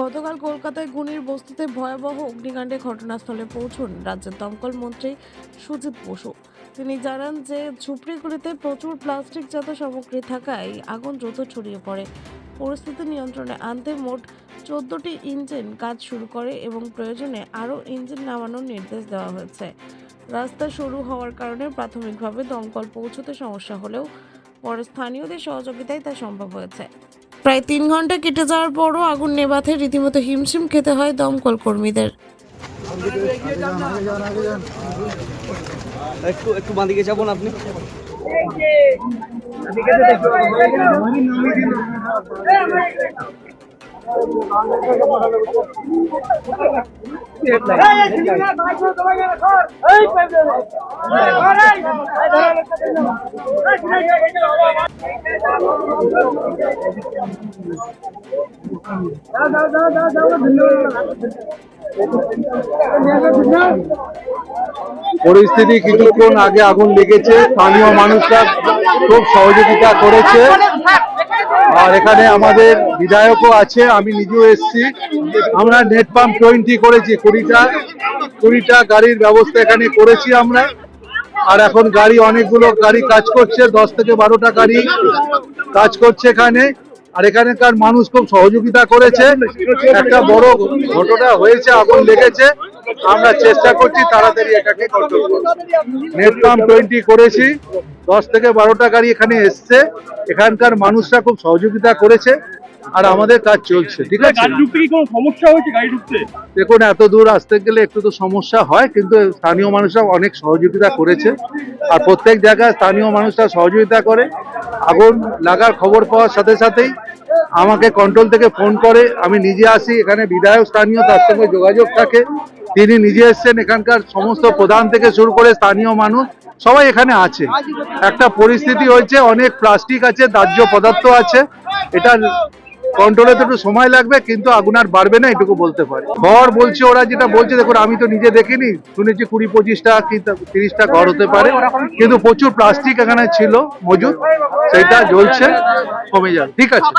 গতকাল কলকাতায় গুণীর বস্তিতে ভয়াবহ অগ্নিকাণ্ডে ঘটনাস্থলে পৌঁছন রাজ্যের দমকল মন্ত্রী সুজিত বসু। তিনি জানান যে, ঝুপড়িগুলিতে প্রচুর প্লাস্টিক প্লাস্টিকজাত সামগ্রী থাকায় আগুন দ্রুত ছড়িয়ে পড়ে। পরিস্থিতি নিয়ন্ত্রণে আনতে মোট চোদ্দটি ইঞ্জিন কাজ শুরু করে এবং প্রয়োজনে আরও ইঞ্জিন নামানোর নির্দেশ দেওয়া হয়েছে। রাস্তা সরু হওয়ার কারণে প্রাথমিকভাবে দমকল পৌঁছতে সমস্যা হলেও পরে স্থানীয়দের সহযোগিতায় তা সম্ভব হয়েছে। প্রায় তিন ঘণ্টা কেটে যাওয়ার পরও আগুন নেভাতে রীতিমতো হিমশিম খেতে হয় দমকল কর্মীদের একটু একটু বাঁদিকে যাব না আপনি পরিস্থিতি কিছুক্ষণ আগে আগুন লেগেছে। স্থানীয় মানুষরা খুব সহযোগিতা করেছে। আর এখানে আমাদের বিধায়কও আছে, আমি নিজেও এসেছি। আমরা নেট পাম্প টোয়েন্টি করেছি, কুড়িটা কুড়িটা গাড়ির ব্যবস্থা এখানে করেছি আমরা। আর এখন গাড়ি, অনেকগুলো গাড়ি কাজ করছে, দশ থেকে বারোটা গাড়ি। কাজ করছে এখানে, আর এখানকার মানুষ খুব সহযোগিতা করেছে। একটা বড় ঘটনা হয়েছে, আগুন লেগেছে। আমরা চেষ্টা করছি তাড়াতাড়ি এটাকে কন্ট্রোল টোয়েন্টি করেছি, দশ থেকে বারোটা গাড়ি এখানে এসছে। এখানকার মানুষরা খুব সহযোগিতা করেছে। আর আমাদের কাজ চলছে ঠিক আছে? কি কোনো সমস্যা হয়েছে গাড়ি ঢুকতে? দেখুন এত দূর আসতে গেলে একটু তো সমস্যা হয় কিন্তু স্থানীয় মানুষরা অনেক সহযোগিতা করেছে। আর প্রত্যেক জায়গায় স্থানীয় মানুষরা সহযোগিতা করে। আগুন লাগার খবর পাওয়ার সাথে সাথেই আমাকে কন্ট্রোল থেকে ফোন করে। আমি নিজে আসি এখানে বিধায়ক স্থানীয় তার সঙ্গে যোগাযোগ থাকে। তিনি নিজে এসছেন এখানকার সমস্ত প্রধান থেকে শুরু করে স্থানীয় মানুষ সবাই এখানে আছে। একটা পরিস্থিতি হয়েছে অনেক প্লাস্টিক আছে দাহ্য পদার্থ আছে। এটা কন্ট্রোলে তো একটু সময় লাগবে, কিন্তু আগুন আর বাড়বে না, এটুকু বলতে পারে। ঘর বলছে, ওরা যেটা বলছে, দেখুন, আমি তো নিজে দেখিনি, শুনেছি কুড়ি পঁচিশটা কি তিরিশটা ঘর হতে পারে, কিন্তু প্রচুর প্লাস্টিক এখানে ছিল মজুদ, সেটা জ্বলছে, কমে যাবে, ঠিক আছে।